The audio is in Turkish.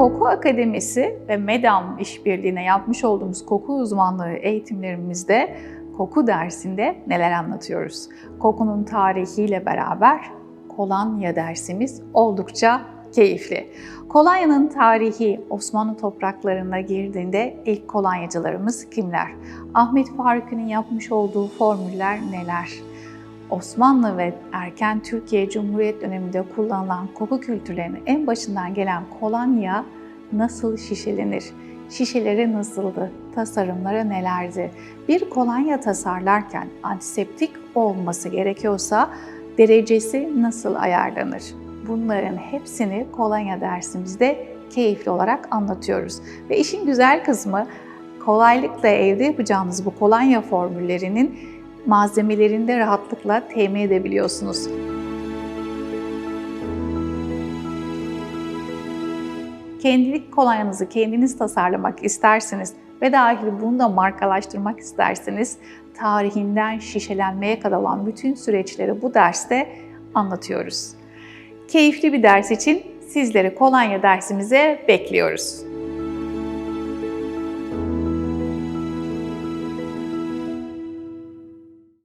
Koku Akademisi ve MEDAM işbirliğine yapmış olduğumuz koku uzmanlığı eğitimlerimizde koku dersinde neler anlatıyoruz? Kokunun tarihiyle beraber kolonya dersimiz oldukça keyifli. Kolonya'nın tarihi Osmanlı topraklarına girdiğinde ilk kolonyacılarımız kimler? Ahmet Faruk'un yapmış olduğu formüller neler? Osmanlı ve erken Türkiye Cumhuriyet döneminde kullanılan koku kültürlerinin en başından gelen kolonya nasıl şişelenir? Şişeleri nasıldı? Tasarımları nelerdi? Bir kolonya tasarlarken antiseptik olması gerekiyorsa derecesi nasıl ayarlanır? Bunların hepsini kolonya dersimizde keyifli olarak anlatıyoruz. Ve işin güzel kısmı kolaylıkla evde yapacağınız bu kolonya formüllerinin malzemelerini de rahatlıkla temin edebiliyorsunuz. Kendilik kolonyanızı kendiniz tasarlamak isterseniz ve dahil bunu da markalaştırmak isterseniz tarihinden şişelenmeye kadar olan bütün süreçleri bu derste anlatıyoruz. Keyifli bir ders için sizleri kolonya dersimize bekliyoruz.